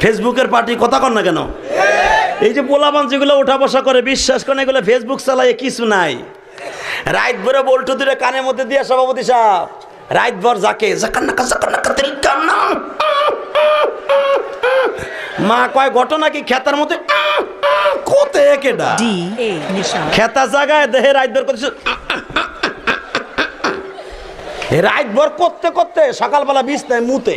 ফেসবুকের পার্টি কথা কর না কেন? এই যে পোলাপান যেগুলো উঠা বসা করে বিশ্বাস করে এগুলো ফেসবুক চালায় কিছু নাই। রাইত ভরে বল্টু দূরে কানের মধ্যে দিয়ে সভাপতি সাহেব রাইত ভর যাকে মা কয় ঘটনা কি খেতার মধ্যে কোতে কেডা. খেতা জায়গায় দেহে রাইত ভর করছে রাইত ভর করতে করতে সকালবেলা বিছনায় মুতে।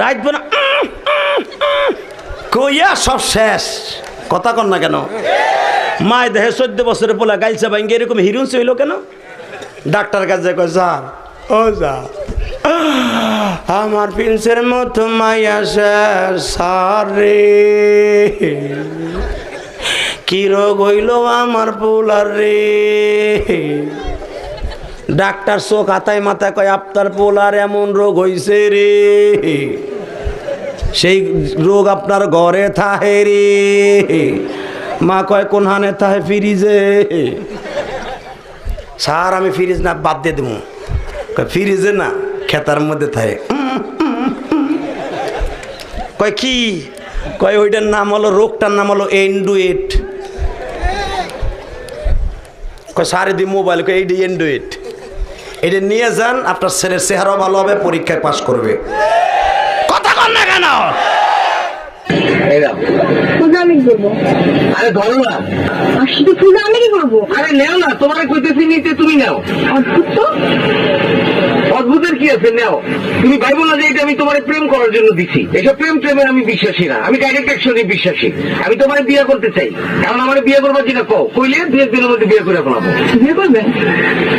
রাইত কইয়া সব শেষ। কথা কর না কেন? মায় দেহে চোদ্দ বছরে পোলা গাইছে ভাঙ্গে এরকম হিরুন হইল কেন? ডাক্তার কাছে কয় যা ও যা আমার প্রিন্সের মতো শেষ সারে কি রোগ হইল আমার পোলার রে? ডাক্তার চোখ হাতায় মাথায় কয়, আপনার পোলার এমন রোগ হইছে রে। সেই রোগ আপনার ঘরে থাহে রে। মা কয়, কোন হানে থাহে ফ্রিজে? স্যার, আমি ফ্রিজ না, বাদ দিয়ে দেবো। ফ্রিজে না, খেতার মধ্যে থাকে কয়, কি? কয়, ওইটার নাম হলো, রোগটার নাম হলো এন্ডুয়েট কয়, সারে দি মোবাইল। কয় এইটি এন্ডুয়েট এটা নিয়ে যান, আপনার ছেলের চেহারাও ভালো হবে, পরীক্ষায় পাশ করবে। কথা কন না কেন? পূজা আমি করব? আরে ধরো না। আর শুধু পূজা আমি কি করব? আরে নেও না তোমার কইতেছি নিতে তুমি নাও। অদ্ভুত তো। অদ্ভুতের কি আছে? নাও। তুমি ভাইবো না যে এটা আমি তোমার প্রেম করার জন্য দিছি। এসব প্রেম প্রেমের আমি বিশ্বাসী না। আমি ডাইরেক্ট অ্যাকশনে বিশ্বাসী। আমি তোমার বিয়ে করতে চাই। এখন আমার বিয়ে করবার যেটা কও কইলে দুই একদিনের মধ্যে বিয়ে করে ফেলাবো। বিয়ে করবেন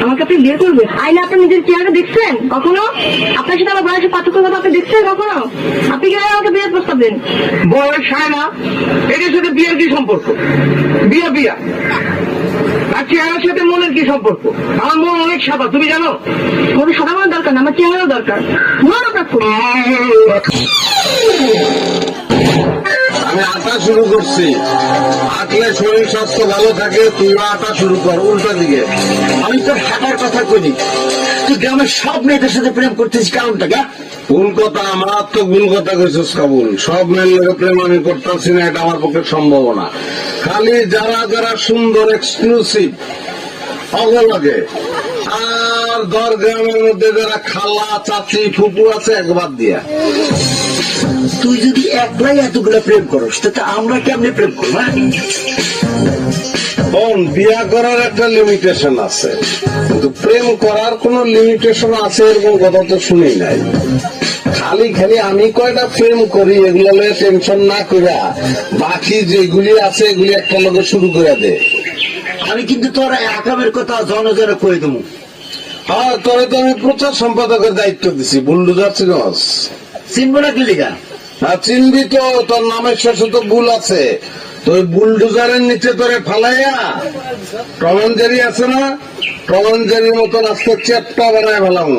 আমাকে আপনি বিয়ে করবেন আইলে আপনি নিজের চেহারা দেখছেন? কখনো? আপনার সাথে আমার বয়সের পার্থক্য কথা আপনি দেখছেন কখনো? আপনি কি আমাকে বিয়ের প্রস্তাব দেন? বয়স হয় না এটার সাথে বিয়ের কি সম্পর্ক? বিয়া বিয়া। আর চেহারার সাথে মনের কি সম্পর্ক? আমার মন অনেক সাদা তুমি জানো? কোনো সাধারণ দরকার না আমার চেহারা দরকার। মন আপনার আমি আটা শুরু করছি। হাঁটলে শরীর স্বাস্থ্য ভালো থাকে তুই আটা শুরু কর, উল্টা দিকে। আমি তোর হাঁটার কথা কইনি। তুই গ্রামের সব মেয়েদের সাথে প্রেম করতেছিস, কারণটা গা ভুল কথা তো ভুল কথা কইছিস কাবুল। সব মেয়ের প্রেম আমি করতেছি না, এটা আমার পক্ষে সম্ভব না খালি যারা যারা সুন্দর এক্সক্লুসিভ অগলগে আর দর গ্রামের মধ্যে যারা খালা, চাচি, ফুপু আছে একবার দিয়া। তুই যদি একলাই এতগুলো প্রেম করস তাতে আমরা কেমনে প্রেম করব হ্যাঁ? বোন বিয়া করার একটা লিমিটেশন আছে। কিন্তু প্রেম করার কোন লিমিটেশন আছে এরকম কথা তো শুনি নাই। খালি খালি আমি কয়টা প্রেম করি এগুলো লয়ে টেনশন না কইরা বাকি যেগুলি আছে এগুলি একটা লোকে শুরু করে দে। আমি কিন্তু তোর আকামের কথা জনজনে কয়ে দেবো। হ্যাঁ তোরে তো আমি প্রচার সম্পাদকের দায়িত্ব দিছি বুলডুজার চিনস চিনবো না কি লিখা আর চিনবি তো, তোর নামের শেষে তো ভুল আছে। তো বুলডুজারের নিচে তোরে ফালাইয়া টমেঞ্জারি আছে না? টমেঞ্জারির মতন আজকে চেপটা বানায় ফেলাম।